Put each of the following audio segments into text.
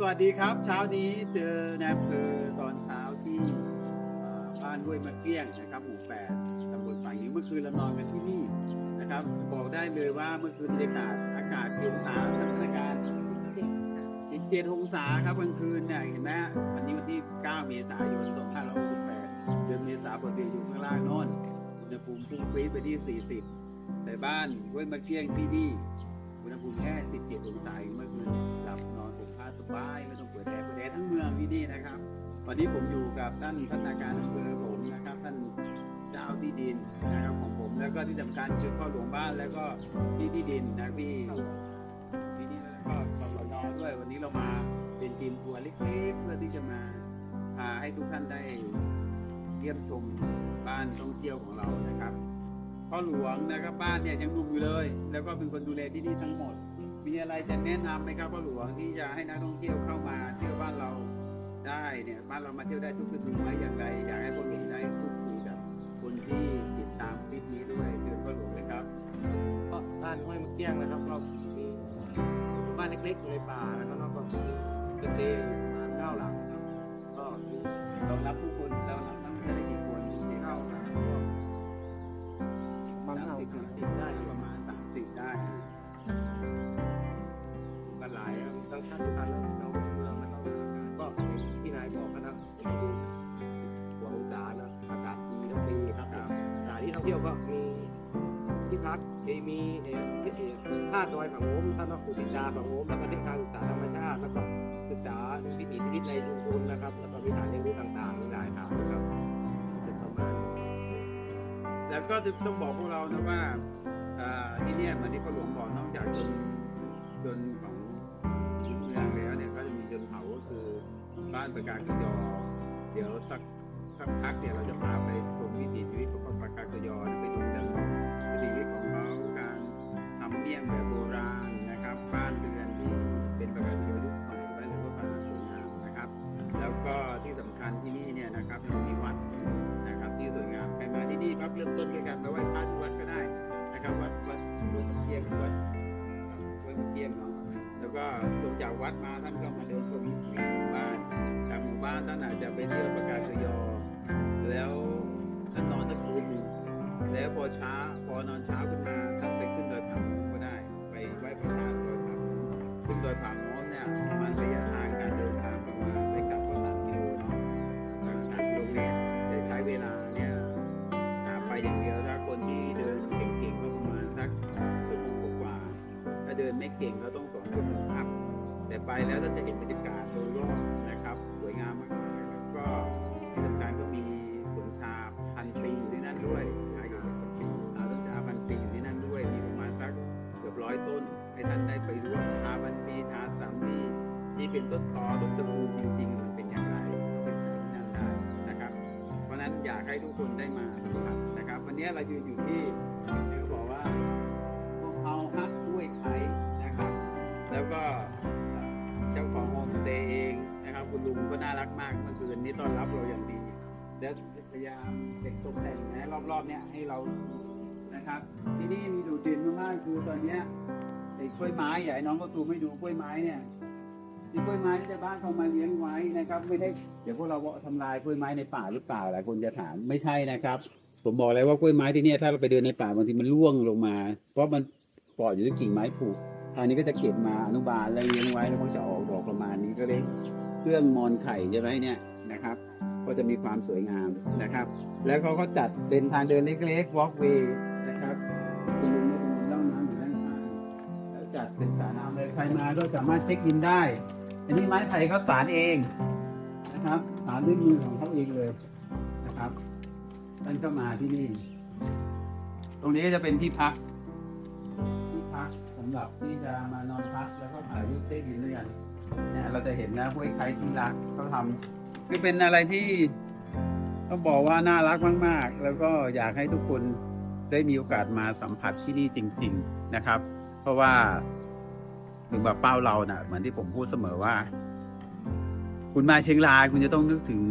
สวัสดีครับ เช้านี้เจอในอำเภอตอนเช้าที่บ้านห้วยมะเกลี้ยงนะครับหมู่แปดตำบลฝางนิ้เมื่อคืนเรานอนกันที่นี่นะครับ บอกได้เลยว่าเมื่อคืนบรรยากาศอากาศกี่องศาท่านพนักงาน17องศาครับกลางคืนเนี่ยเห็นไหมวันนี้วันที่ 9 เมษายน 2568เดือนเมษายนปกติอยู่ข้างล่างโน่นอุณหภูมิพุ่งปรี๊ดไปที่ 40 แต่บ้านห้วยมะเกลี้ยงที่นี่ อุณหภูมิแค่ 17 องศาเองเมื่อคืนหลับนอนผมผ้าสบายไม่ต้องเปิดแอร์เปิดแอร์ทั้งเมืองที่นี่นะครับ วันนี้ผมอยู่กับท่านพัฒนาการอำเภอผมนะครับ ท่านเจ้าที่ดินนะครับของผม แล้วก็ที่สำคัญคือพ่อหลวงบ้านแล้วก็พี่ที่ดินนะพี่พี่นี่แล้วก็กสนด้วยวันนี้เรามาเป็นทีมทัวร์เล็กๆ เพื่อที่จะมาพาให้ทุกท่านได้เยี่ยมชมบ้านท่องเที่ยวของเรานะครับ พ่อหลวงนะครับบ้านเนี่ยยังหนุ่มอยู่เลย แล้วก็เป็นคนดูแลที่นี่ทั้งหมด มีอะไรจะแนะนำไหมครับพ่อหลวงที่จะให้นักท่องเที่ยวเข้ามาเที่ยวบ้านเราได้เนี่ยบ้านเรามาเที่ยวได้ทุกฤดูไหมอย่างไรอยากให้พ่อหลวงได้พูดคุยกับคนที่ติดตามคลิปนี้ด้วยเชิญพ่อหลวงเลยครับก็บ้านห้วยมะเกี้ยงนะครับก็มีบ้านเล็กๆอยู่ในป่าแล้วก็นอกก็มีตึกเดย์ประมาณเก้า สามเก้าสิบสิบสี่สิบได้ประมาณสามสิบได้นะก็หลายครับทั้งท่านทุกท่านแล้วเราเมืองมันต้องก็ที่นายบอกนะครับผมดูหัวองศานะอากาศดีทั้งปีครับสถานที่ท่องเที่ยวก็มีที่พักมีมีเอ่อที่เอ่อธาตุดอยฝั่งโน้มท่านว่าภูสินดาฝั่งโน้มแล้วก็เส้นทางศึกษาธรรมชาติแล้วก็ศึกษาวิถีชีวิตในชุมชนนะครับ แล้วก็วิถีเรียนรู้ต่างๆ แล้วก็ต้องบอกพวกเรานะว่าที่เนี่ยเหมือนที่พระหลวงบอกนอกจากจนจนของพื้นเมืองแล้วเนี่ยก็จะมีจนเผาก็คือบ้านประการกยอเดี๋ยวสักสักพักเนี่ยเราจะพาไป เริ่มต้นด้วยการไปไหว้พระที่วัดก็ได้นะครับวัดวัดวัดตะเทียนวัดวัดตะเทียนเนาะแล้วก็ลงจากวัดมาท่านก็มาเดินชมวิถีหมู่บ้านจากหมู่บ้านท่านอาจจะไปเที่ยวประกาศยอ แล้วท่านนอนสักคืนหนึ่งแล้วพอเช้าพอนอนเช้าขึ้นมา เดินไม่เก่งก็ต้องสองชั่วโมงครับ แต่ไปแล้วท่านจะเห็นบรรยากาศโดยรอบนะครับ สวยงามมากแล้วก็ที่สำคัญก็มีสวนชาพันปีอยู่ที่นั่นด้วยอายุพันปีอ่าต้นชาพันปีอยู่ที่นั่นด้วย มีประมาณสักเกือบร้อยต้น ให้ท่านได้ไปรู้ว่าชาพันปีชาสามปีที่เป็นต้นตอต้นตะกูจริงๆมันเป็นอย่างไรก็ไปหาที่นั่นได้นะครับ เพราะฉะนั้นอยากให้ทุกคนได้มาสัมผัสนะครับ วันนี้เรายืนอยู่ที่เขาบอกว่า แล้วพยายามเด็กตกแต่งนะรอบๆเนี้ยให้เรานะครับ ที่นี่มีดูดเด่นมากๆคือตอนเนี้ยไอ้กล้วยไม้ใหญ่น้องก็ตูไม่ดูกล้วยไม้เนี่ยนี่กล้วยไม้ที่ชาวบ้านเขามาเลี้ยงไว้นะครับ ไม่ได้เดี๋ยวพวกเราทำลายกล้วยไม้ในป่าหรือเปล่าหลายคนจะถามไม่ใช่นะครับ ผมบอกเลยว่ากล้วยไม้ที่เนี่ยถ้าเราไปเดินในป่าบางทีมันร่วงลงมา เพราะมันเกาะอยู่ที่กิ่งไม้ผุทางนี้ก็จะเก็บมาอนุบาลแล้วเลี้ยงไว้แล้วก็จะออกดอกประมาณนี้ก็เรียเครื่องมอนไข่ใช่ไหมเนี่ยนะครับ ก็จะมีความสวยงามนะครับ แล้วเขาก็จัดเป็นทางเดินเล็กๆ walkway นะครับคุณลุงก็มีร่องน้ำอยู่ด้านข้างแล้วจัดเป็นสระน้ำเลยใครมาก็สามารถเช็คอินได้ อันนี้ไม้ไผ่เขาสารเองนะครับสารด้วยมือของเขาเองเลยนะครับท่านก็มาที่นี่ ตรงนี้จะเป็นที่พักที่พักสำหรับที่จะมานอนพักแล้วก็ถ่ายรูปเช็คอินด้วยกันเนี่ยเราจะเห็นนะห้วยไคที่รักเขาทำ คือเป็นอะไรที่ต้องบอกว่าน่ารักมาก ๆ แล้วก็อยากให้ทุกคนได้มีโอกาสมาสัมผัสที่นี่จริง ๆนะครับ เพราะว่าถึงแบบเป้าเรานะ่ะเหมือนที่ผมพูดเสมอว่า คุณมาเชียงรายคุณจะต้องนึกถึง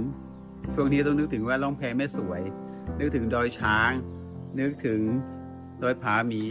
ช่วงนี้ต้องนึกถึงว่าล่องแพแม่สวย นึกถึงดอยช้าง นึกถึงดอยผาหมี